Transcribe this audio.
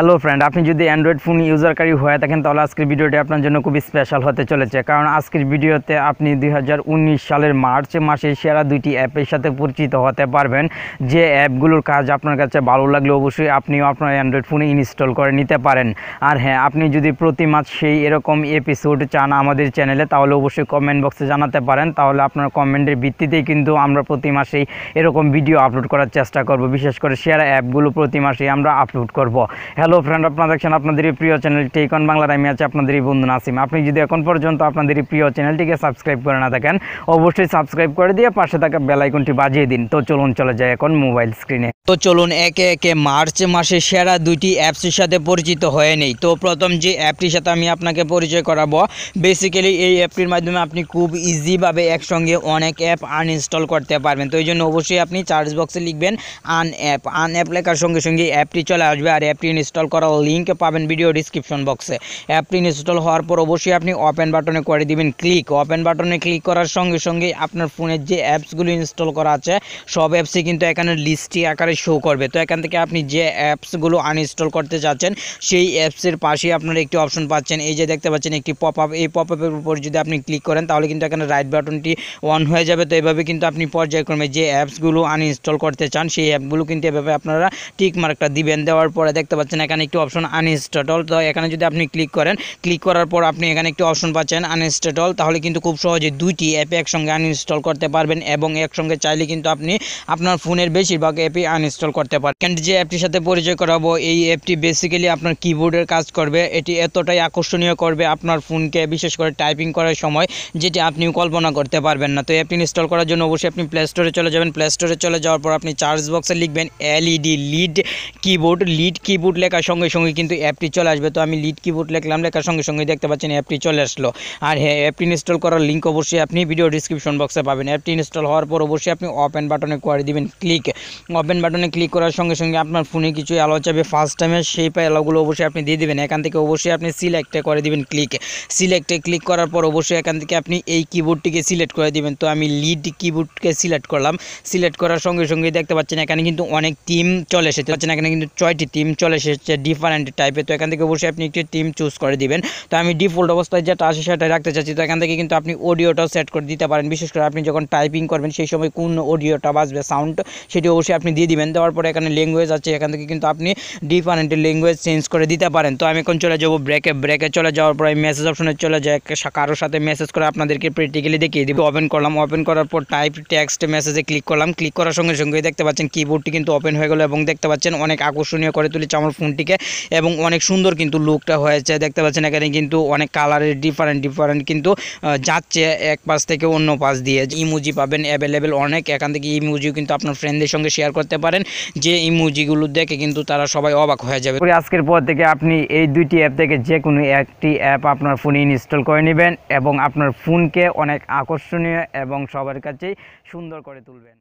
Hello friend আপনি যদি Android phone ইউজারকারী হয়ে থাকেন, তাহলে আজকের ভিডিওটি আপনার জন্য খুবই স্পেশাল হতে চলেছে। কারণ আজকের ভিডিওতে আপনি দুই হাজার উনিশ সালের মার্চ মাসে সেরা দুইটি অ্যাপের সাথে পরিচিত হতে পারবেন। যে অ্যাপগুলোর কাজ আপনার কাছে ভালো লাগলে অবশ্যই আপনিও আপনার অ্যান্ড্রয়েড ফোনে ইনস্টল করে নিতে পারেন। আর হ্যাঁ আপনি যদি প্রতি মাস সেই এরকম এপিসোড চান আমাদের চ্যানেলে তাহলে অবশ্যই কমেন্ট বক্সে জানাতে পারেন। তাহলে আপনার কমেন্টের ভিত্তিতেই কিন্তু আমরা প্রতি মাসেই এরকম ভিডিও আপলোড করার চেষ্টা করব। বিশেষ করে সেরা অ্যাপগুলো প্রতি মাসেই আমরা আপলোড করব। হ্যালো ফ্রেন্ড আপনারা দেখছেন আপনাদের প্রিয় চ্যানেল টেকন বাংলার। আমি আছি আপনাদের বন্ধু নাসিম। আপনি যদি এখন পর্যন্ত আপনাদের প্রিয় চ্যানেলটিকে সাবস্ক্রাইব করে না থাকেন, অবশ্যই সাবস্ক্রাইব করে দিয়ে পাশে থাকা বেল আইকনটি বাজিয়ে দিন। তো চলুন চলে যায় এখন মোবাইল স্ক্রিনে তো চলুন একে একে মার্চ মাসে সেরা দুইটি অ্যাপসের সাথে পরিচিত হয়ে নেই। তো প্রথম যে অ্যাপটির সাথে আমি আপনাকে পরিচয় করাবো বেসিক্যালি এই অ্যাপটির মাধ্যমে আপনি খুব ইজিভাবে একসঙ্গে অনেক অ্যাপ আনইনস্টল করতে পারবেন। তো এই জন্য অবশ্যই আপনি চার্জ বক্সে লিখবেন আন অ্যাপ আন অ্যাপ লেখার সঙ্গে সঙ্গে অ্যাপটি চলে আসবে আর অ্যাপটি ইনস্টল করার লিঙ্ক পাবেন ভিডিও ডিসক্রিপশন বক্সে অ্যাপটি ইনস্টল হওয়ার পর অবশ্যই আপনি ওপেন বাটনে করে দিবেন ক্লিক ওপেন বাটনে ক্লিক করার সঙ্গে সঙ্গে আপনার ফোনের যে অ্যাপসগুলো ইনস্টল করা আছে, সব অ্যাপসই কিন্তু এখানে লিস্টটি আকারে শো করবে। তো এখান থেকে আপনি যে অ্যাপসগুলো আনইনস্টল করতে চাচ্ছেন, সেই অ্যাপসের পাশেই আপনারা একটি অপশন পাচ্ছেন। এই যে দেখতে পাচ্ছেন একটি পপ আপ এই পপ আপের উপর যদি আপনি ক্লিক করেন, তাহলে কিন্তু এখানে রাইট বাটনটি অন হয়ে যাবে। তো এভাবে কিন্তু আপনি পর্যায়ক্রমে যে অ্যাপসগুলো আনইনস্টল করতে চান, সেই অ্যাপগুলো কিন্তু এভাবে আপনারা টিক মার্কটা দিবেন। দেওয়ার পরে দেখতে পাচ্ছেন এখানে একটি অপশন আনইনস্টল তো এখানে যদি আপনি ক্লিক করেন ক্লিক করার পর আপনি এখানে একটি অপশন পাচ্ছেন আনইনস্টল তাহলে কিন্তু খুব সহজে দুইটি অ্যাপ একসঙ্গে আনইনস্টল করতে পারবেন এবং একসঙ্গে চাইলে কিন্তু আপনি আপনার ফোনের বেশিরভাগ অ্যাপই আনইনস্টল করতে And যে অ্যাপটির সাথে পরিচয় করাবো, এই অ্যাপটি বেসিক্যালি আপনার কিবোর্ডের কাজ করবে। এটি এতটাই আকর্ষণীয় করবে আপনার ফোনকে বিশেষ করে টাইপিং করার সময়, যেটি আপনি কল্পনা করতে পারবেন না। তো অ্যাপটি ইনস্টল করার জন্য অবশ্যই আপনি প্লে স্টোরে চলে যাবেন। প্লে স্টোরে চলে যাওয়ার পর আপনি চার্জ বক্সে লিখবেন LED lead keyboard lead keyboard লেখার সঙ্গে সঙ্গে কিন্তু অ্যাপটি চলে আসবে। তো আমি লিড কিবোর্ড লিখলাম, লেখার সঙ্গে সঙ্গে দেখতে পাচ্ছেন অ্যাপটি চলে আসলো। আর হ্যাঁ অ্যাপটি ইনস্টল করার লিঙ্ক অবশ্যই আপনি ভিডিও ডিসক্রিপশন বক্সে পাবেন। অ্যাপটি ইনস্টল হওয়ার পর অবশ্যই আপনি ওপেন বাটনে করে দিবেন ক্লিক ওপেন বাটনে ক্লিক করার সঙ্গে সঙ্গে আপনার ফোনে কিছু অ্যালো চাবে। ফার্স্ট টাইমে সেই অ্যালোগুলো অবশ্যই আপনি দিয়ে দিবেন। এখান থেকে অবশ্যই আপনি সিলেক্টে করে দিবেন ক্লিক সিলেক্টে ক্লিক করার পর অবশ্যই এখান থেকে আপনি এই কিবোর্ডটিকে সিলেক্ট করে দিবেন। তো আমি লিড কিবোর্ডকে সিলেক্ট করলাম। সিলেক্ট করার সঙ্গে সঙ্গে দেখতে পাচ্ছেন এখানে কিন্তু অনেক টিম চলে এসেছে। পাচ্ছেন এখানে কিন্তু ছয়টি টিম চলে এসেছে। ডিফারেন্ট টাইপের তো এখান থেকে অবশ্যই আপনি একটি টিম চুজ করে দিবেন। তো আমি ডিফল্ট অবস্থায় যেটা আসে সেটা রাখতে চাচ্ছি। তো এখান থেকে কিন্তু আপনি অডিওটাও সেট করে দিতে পারেন। বিশেষ করে আপনি যখন টাইপিং করবেন, সেই সময় কোন অডিওটা বাজবে সাউন্ড সেটি অবশ্যই আপনি দিয়ে দিবেন। দেওয়ার পরে এখানে ল্যাঙ্গুয়েজ আছে। এখান থেকে কিন্তু আপনি ডিফারেন্ট ল্যাঙ্গুয়েজ চেঞ্জ করে দিতে পারেন। তো আমি এখন চলে যাব ব্রেকে ব্রেকে চলে যাওয়ার পরে মেসেজ অপশনে চলে যায় কারোর সাথে মেসেজ করে আপনাদেরকে প্র্যাকটিক্যালি দেখিয়ে দিব। ওপেন করলাম। ওপেন করার পর টাইপ টেক্সট মেসেজে ক্লিক করলাম। ক্লিক করার সঙ্গে সঙ্গে দেখতে পাচ্ছেন কিবোর্ডটি কিন্তু ওপেন হয়ে গেল এবং দেখতে পাচ্ছেন অনেক আকর্ষণীয় করে তুলেছে। আমার ফোনটিকে এবং অনেক সুন্দর কিন্তু লুকটা হয়েছে। দেখতে পাচ্ছেন এখানে কিন্তু অনেক কালারের ডিফারেন্ট ডিফারেন্ট কিন্তু যাচ্ছে এক পাশ থেকে অন্য পাশ দিয়ে। ইমুজি পাবেন অ্যাভেলেবেল অনেক। এখান থেকে ইমুজিও কিন্তু আপনার ফ্রেন্ডদের সঙ্গে শেয়ার করতে পারেন। যে ইমুজিগুলো দেখে কিন্তু তারা সবাই অবাক হয়ে যাবে। আজকের পর থেকে আপনি এই দুইটি অ্যাপ থেকে যে কোনো একটি অ্যাপ আপনার ফোনে ইনস্টল করে নেবেন এবং আপনার ফোনকে অনেক আকর্ষণীয় এবং সবার কাছেই সুন্দর করে তুলবেন।